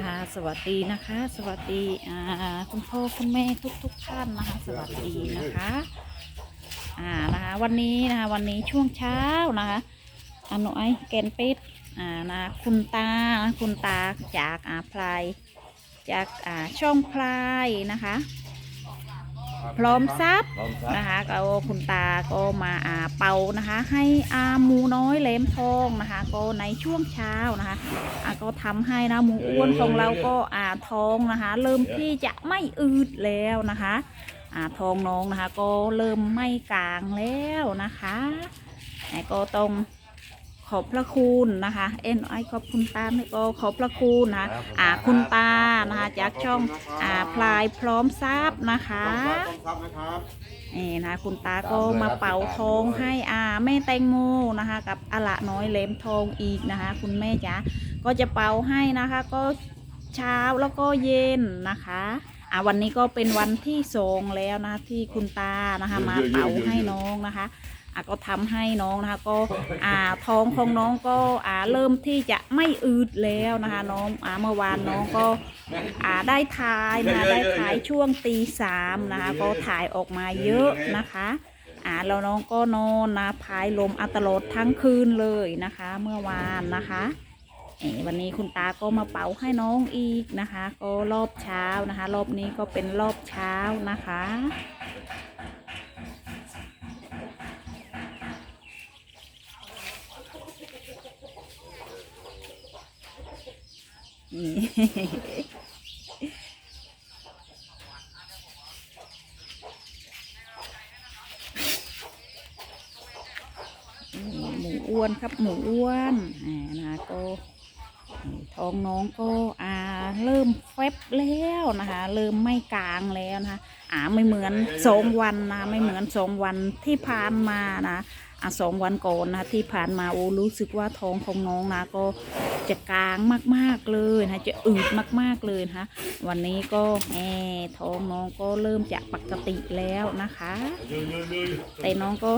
ค่ะ สวัสดีนะคะ สวัสดีอ่าคุณพ่อคุณแม่ทุกทุกท่านนะคะ สวัสดีนะคะอ่านะคะวันนี้นะคะวันนี้ช่วงเช้านะคะอนุไอแกนปิดอ่านะคุณตาคุณตาจากอ่าพลายจากอ่าช่องพลายนะคะ พร้อมทรัพย์พร้อมครับนะคะก็คุณตาก็มาอ่าเป่านะคะ ให้อาหมูน้อยเหลมทองนะคะ ก็ในช่วงเช้านะคะอ่าก็ทำให้นะหมูอ้วนของเราก็อ่าท้องนะคะ เริ่มที่จะไม่อืดแล้วนะคะอ่าท้องน้องนะคะ ก็เริ่มไม่กลางแล้วนะคะแต่ก็ต้อง ขอบพระคุณนะคะเอ็นไอขอบคุณตาไม่ก็ขอบพระคุณนะคะอ่าคุณตานะคะจากช่องอ่าพลายพร้อมทรัพย์นะคะต้องครับนะครับนี่นะคุณตาก็มาเป่าทองให้อาแม่แตงโมนะคะ กับอะละน้อยเหลมทองอีกนะคะ คุณแม่จ๋าก็จะเป่าให้นะคะ ก็เช้าแล้วก็เย็นนะคะอ่าวันนี้ก็เป็นวันที่สองแล้วนะที่คุณตานะคะ มาเป่าให้น้องนะคะ อะก็ทำให้น้องนะคะก็อ่าท้องของน้องก็อ่าเริ่มที่จะไม่อืดแล้วนะคะน้องอ่าเมื่อวานน้องก็อ่าได้ถ่ายนะคะได้ถ่ายช่วงตีสามนะคะก็ถ่ายออกมาเยอะนะคะอ่าแล้วน้องก็นอนนะพายลมอัตลอดทั้งคืนเลยนะคะ เมื่อวานนะคะเอ่อวันนี้คุณตาก็มาเป่าให้น้องอีกนะคะ ก็รอบเช้านะคะ รอบนี้ก็เป็นรอบเช้านะคะ นี่หมูอ้วนครับหมูอ้วนอ่านะก็ท้องน้องก็อ่าเริ่มแฟบแล้วนะคะ เริ่มไม่กลางแล้วนะคะอ่าไม่เหมือนสองวันนะไม่เหมือนสองวันที่ผ่านมานะ อ่าสองวันก่อนนะที่ผ่านมาโอ้รู้สึกว่าท้องของน้องนะก็จะกลางมากๆเลยนะจะอืดมากๆเลยนะคะวันนี้ก็แหมท้องน้องก็เริ่มจะปกติแล้วนะคะ แต่น้องก็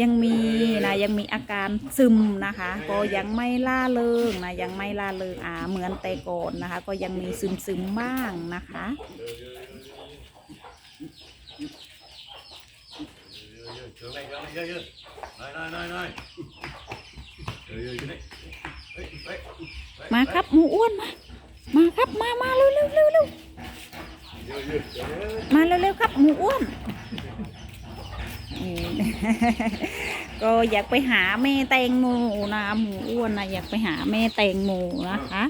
ยังมีนะยังมีอาการซึมนะคะ ก็ยังไม่ล่าเริงนะยังไม่ล่าเริงอ่าเหมือนแต่ก่อนนะคะ ก็ยังมีซึมซึมๆบ้างนะคะ มาครับหมูอ้วนมา มาครับมามาเร็วเร็วเร็วเร็วมาเร็วเร็วครับหมูอ้วน ก็อยากไปหาแม่แตงโมนะหมูอ้วนนะอยากไปหาแม่แตงโมนะคะ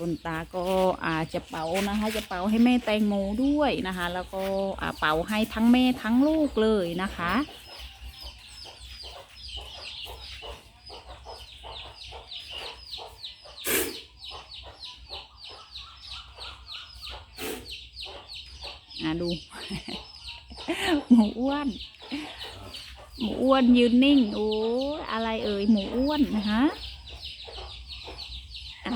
คุณตาก็อาจจะเป่านะคะ จะเป่าให้แม่แตงโมด้วยนะคะ แล้วก็อาเป่าให้ทั้งแม่ทั้งลูกเลยนะคะอะดู หมูอ้วน หมูอ้วนยืนนิ่ง โอ้อะไรเอ่ยหมูอ้วนนะคะ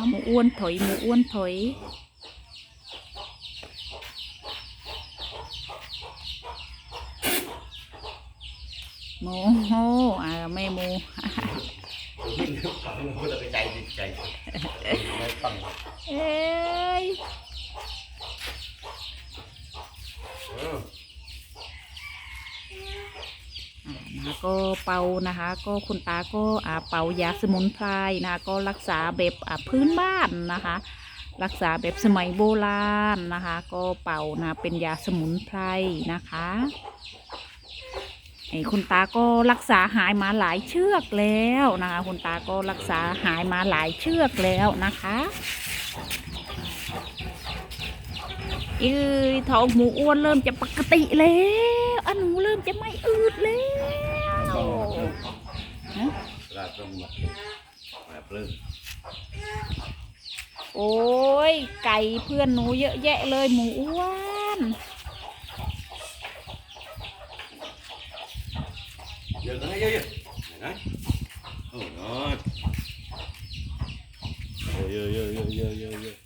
อ่าหมูอ้วนถอยหมูอ้วนถอยโมโหอ่าแม่โมใจจิตใจไม่ฟังเอ้ย อ่านะ ก็เป่านะคะ ก็คุณตาก็อ่าเป่ายาสมุนไพรนะคะ ก็รักษาแบบอ่าพื้นบ้านนะคะ รักษาแบบสมัยโบราณนะคะ ก็เป่านะเป็นยาสมุนไพรนะคะไอ้คุณตาก็รักษาหายมาหลายเชือกแล้วนะคะ คุณตาก็รักษาหายมาหลายเชือกแล้วนะคะอือท้องหมูอ้วนเริ่มจะปกติแล้วอันหนูเริ่มจะไม่อืดแล้ว ลาตรงมาแบบเริ่มโอ้ย ไก่เพื่อนหนูเยอะแยะเลยหมูอ้วนเยอะนะเยอะๆนะโอ้ยเยอะเยอะเยอะเยอะเยอะเยอะ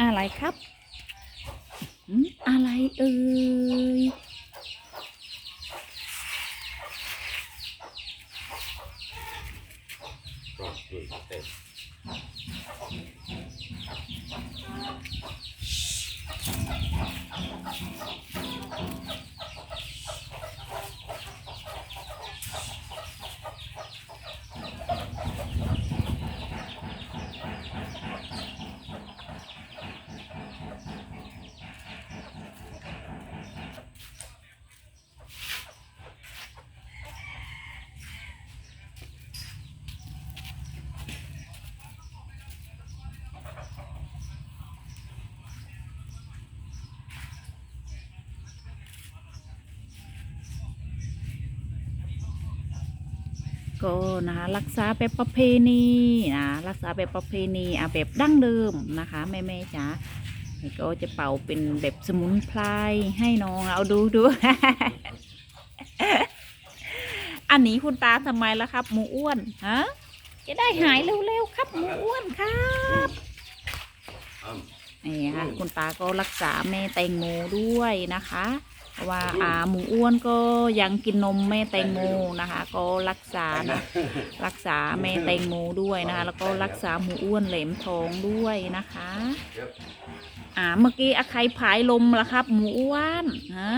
อะไรครับหืมอะไรเอ่ย ด้วยเต็ม ก็นะคะรักษาแบบประเพณีนะรักษาแบบประเพณีอะแบบดั้งเดิมนะคะแม่แม่ๆจ๋าแล้วก็จะเป่าเป็นแบบสมุนไพรให้น้องเอาดูดู อันนี้คุณตาทำไมล่ะครับ หมูอ้วนฮะจะได้หายเร็วๆครับ หมูอ้วนครับอ้ำนี่ค่ะคุณตาก็รักษาแม่แตงโมด้วยนะคะ เพราะว่าอาหมูอ้วนก็ยังกินนมแม่แตงโมนะคะ ก็รักษานะรักษาแม่แตงโมด้วยนะคะ แล้วก็รักษาหมูอ้วนเหลมทองด้วยนะคะเดี๋ยวอ่าเมื่อกี้อาใครผายลมล่ะครับ หมูอ้วนฮะ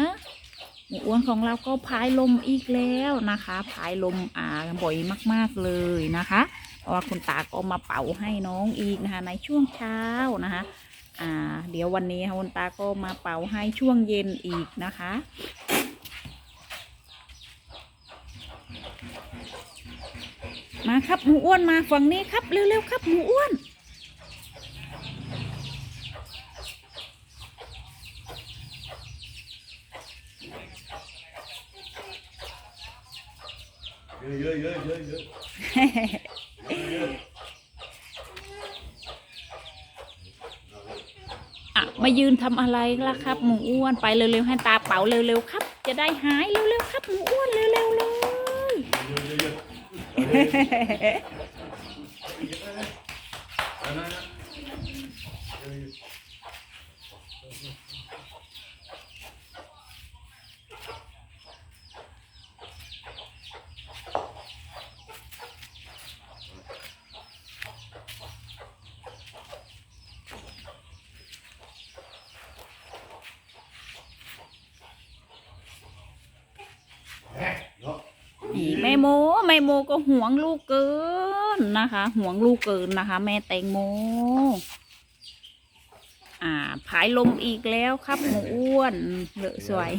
หมูอ้วนของเราก็ผายลมอีกแล้วนะคะผายลมอ่าบ่อยมาก ๆเลยนะคะ เพราะว่าคุณตาก็มาเป่าให้น้องอีกนะคะ ในช่วงเช้านะคะ อ่า เดี๋ยววันนี้คุณตาก็มาเป่าให้ช่วงเย็นอีกนะคะ มาครับหมูอ้วนมาฝั่งนี้ครับเร็วๆครับหมูอ้วน เยอะเยอะเยอะเยอะเยอะ อะมา ยืนทำอะไรล่ะครับ หมูอ้วนไปเร็วๆให้ตาเป่าเร็วๆครับ จะได้หายเร็วๆครับ หมูอ้วนเร็วๆเลยอันนั้นนะ นี่แม่โมแม่โมก็ห่วงลูกเกินนะคะห่วงลูกเกินนะคะ แม่แตงโม อ่าผายลมอีกแล้วครับหมูอ้วนเลอะสวย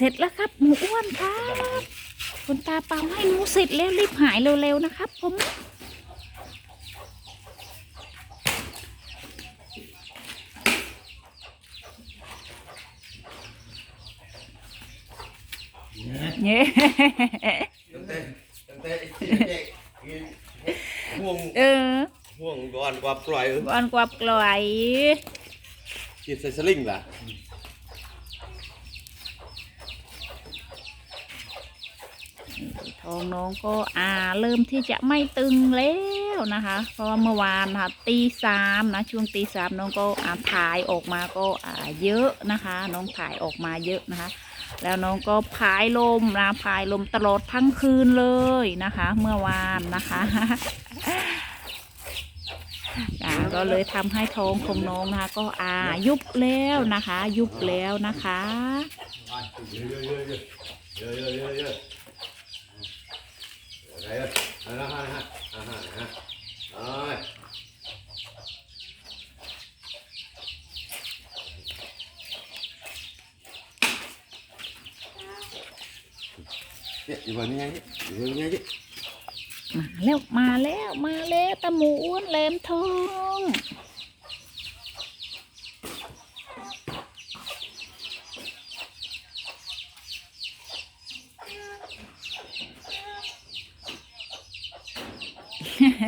เสร็จแล้วครับหมูอ้วนครับคุณตาเป่าให้หนูเสร็จแล้วรีบหายเร็วๆนะครับผมเย้ตั้งแต่ตั้งแต่เด็กห่วงเออห่วงก่อนกว่าปล่อยเออวันกวาบกลอยฉีดใส่สลิงล่ะ ท้องน้องก็อ่าเริ่มที่จะไม่ตึงแล้วนะคะ เพราะว่าเมื่อวานนะคะตีสามนะช่วงตีสามน้องก็อ่าถ่ายออกมาก็อ่าเยอะนะคะ น้องถ่ายออกมาเยอะนะคะ แล้วน้องก็พายลมนะพายลมตลอดทั้งคืนเลยนะคะ เมื่อวานนะคะก็เลยทำให้ท้องของน้องนะคะก็อ่ายุบแล้วนะคะ ยุบแล้วนะคะ เยอะเยอะเยอะเยอะเยอะเยอะเยอะอะไรอะอะไรฮะฮะฮะฮะฮะเอ้ยเนี่ยอยู่แบนนี้ไงอยู่แบนนี้ไงมาแล้วมาแล้วมาแล้วตะหมูอ้วนแหลมทอง ใคร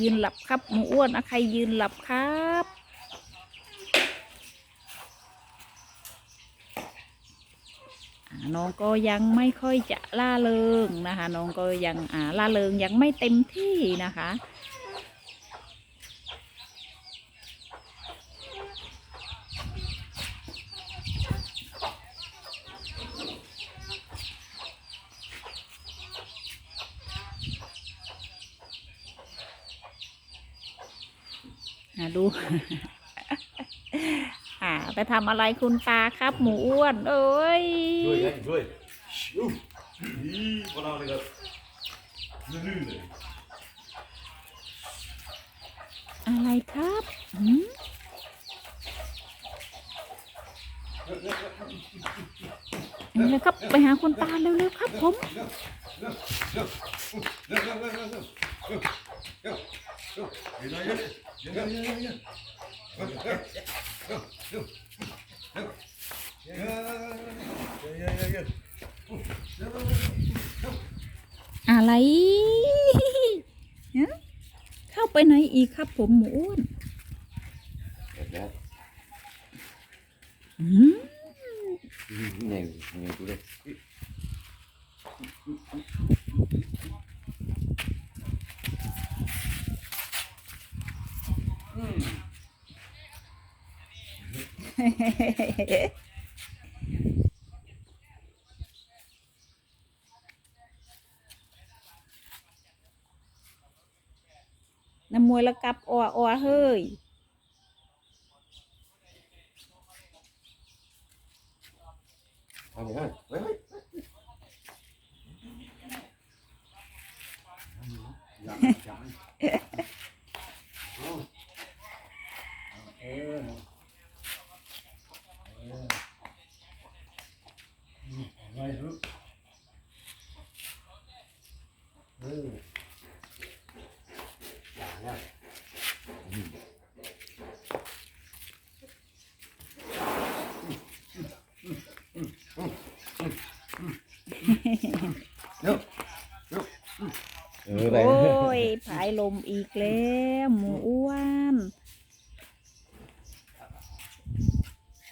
ยืนหลับครับหมูอ้วนอะใครยืนหลับครับน้องก็ยังไม่ค่อยจะล่าเริงนะคะ น้องก็ยังอ่าล่าเริงยังไม่เต็มที่นะคะ อ่าดูอ่าไปทำอะไรคุณตาครับ หมูอ้วน เอ้ยช่วยกันช่วยอู้นี่พวกเราเลยครับลื่นๆเลยอะไรครับหืมเร็วครับไปหาคุณตาเร็วๆครับผม เดี๋ยวเดี๋ยวเดี๋ยวเดี๋ยวเดี๋ยวเดี๋ยว อะไร ฮะเข้าไปไหนอีกครับ ผมหมูอ้วนเดี๋ยวหืมเงี้ยเงี้ยดูเลยน้ำม วยละกับอัวอัวเฮ้ยเอาเดี๋ยเฮ้ยเฮ้ยเออ โอ้ยผายล มอีกแล้วหมูอ้วน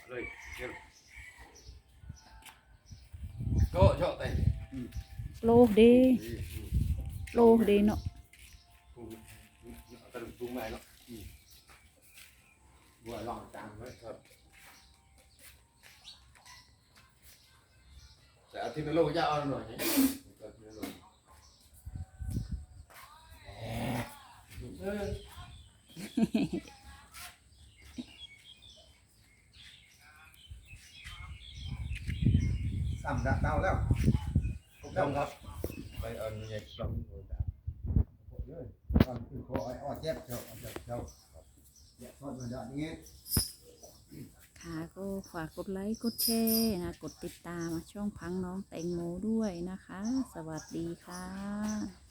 เลยก็เจาะเตะโลเดโลเดเนาะตะลุมตุ้งแม่เนาะบัวลองจางไว้ครับแต่อาทิตย์ละโลจะเอาหน่อยนี่ สามดาวดาวแล้วต้องครับ ไปเอาเงินลองดูจ้ะเยอะตอนคือคอไอ้ออดเจ็บเจ้าเจ้าเจ้าเดี๋ยวทอดมาเดี๋ยวนี้ค่ะก็ฝากกดไลค์กดแชร์นะกดติดตามช่องพังน้องแตงโมด้วยนะคะ สวัสดีค่ะ